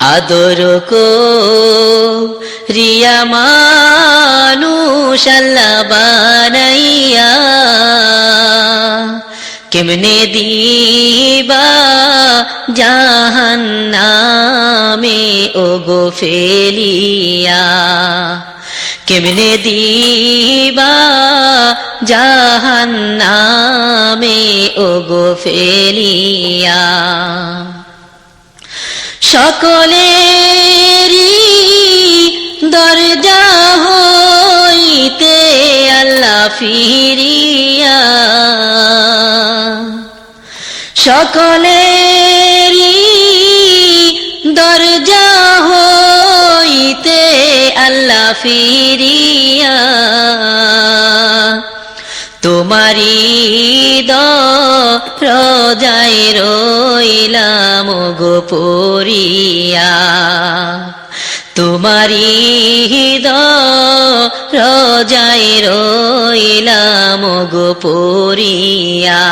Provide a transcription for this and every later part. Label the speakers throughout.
Speaker 1: আদর কো রিয়া মানুষ আল্লাহ বানাইয়া। কেমনে দিবা জাহান্নামে ও গো ফেলিয়া। কেমনে দিবা জাহান্নামে ও গো ফেলিয়া। সকলেরই দরজা হইতে আল্লাহ ফিরিয়া। সকলেরই দরজা হইতে আল্লাহ ফিরিয়া। তোমারি দ রজায় রইলাম। গো পরিয়া। তোমারি রজায় রইলাম গো পরিয়া।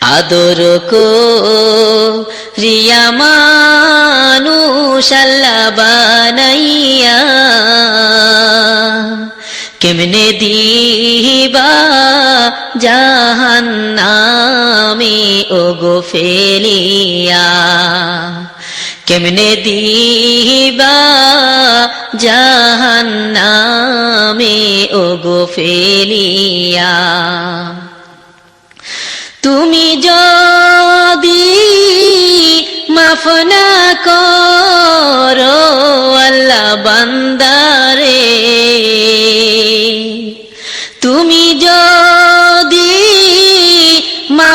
Speaker 1: আদর কো রিয়া মানুষ আল্লাহ বানাইয়া কেমনে দিবা জাহান্নামে? ও গো ফেলিয়া, কেমনে দিবা জাহান্নামে? ও গো ফেলিয়া, তুমি যদি মাফ না করো, আল্লাহ বান্দারে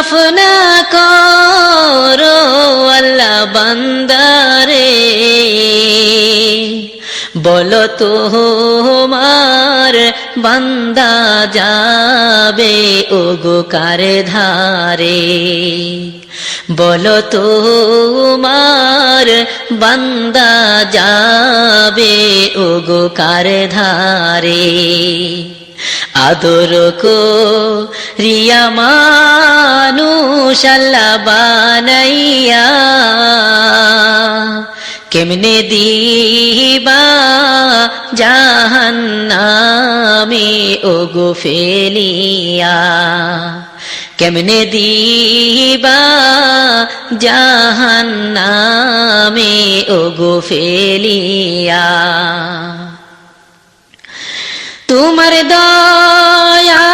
Speaker 1: মাফ না করো আল্লাহ বান্দারে। বলো তোমার বান্দা যাবে ও গো কারে ধারে। বলো তোমার বান্দা যাবে ও গো কারে ধারে। আদর কো রিয়া মানুষ আল্লাহ বানাইয়া। কেমনে দিবা জাহান্নামে ও গো ফেলিয়া। কেমনে দিবা জাহান্নামে ও গো ফেলিয়া। তোমার দয়া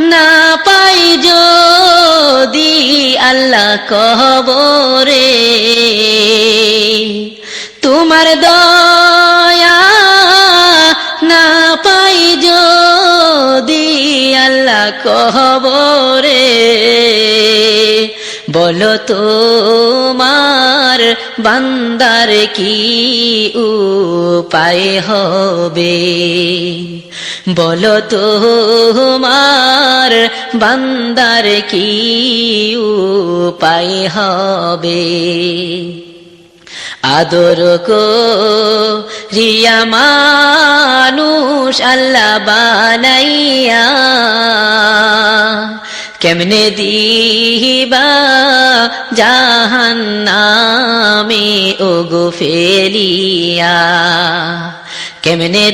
Speaker 1: না পাই যদি আল্লাহ কবরে। তোমার দয়া না পাই যদি আল্লাহ কবরে। বলো তোমার বান্দার কি উপায় হবে? বলো তোমার বান্দার কি উপায় হবে? আদর রিয়া মানুষ আল্লাহ বানাইয়া কেমনে দিবা জাহান্নামে? ও গো ফেলিয়া কেমনে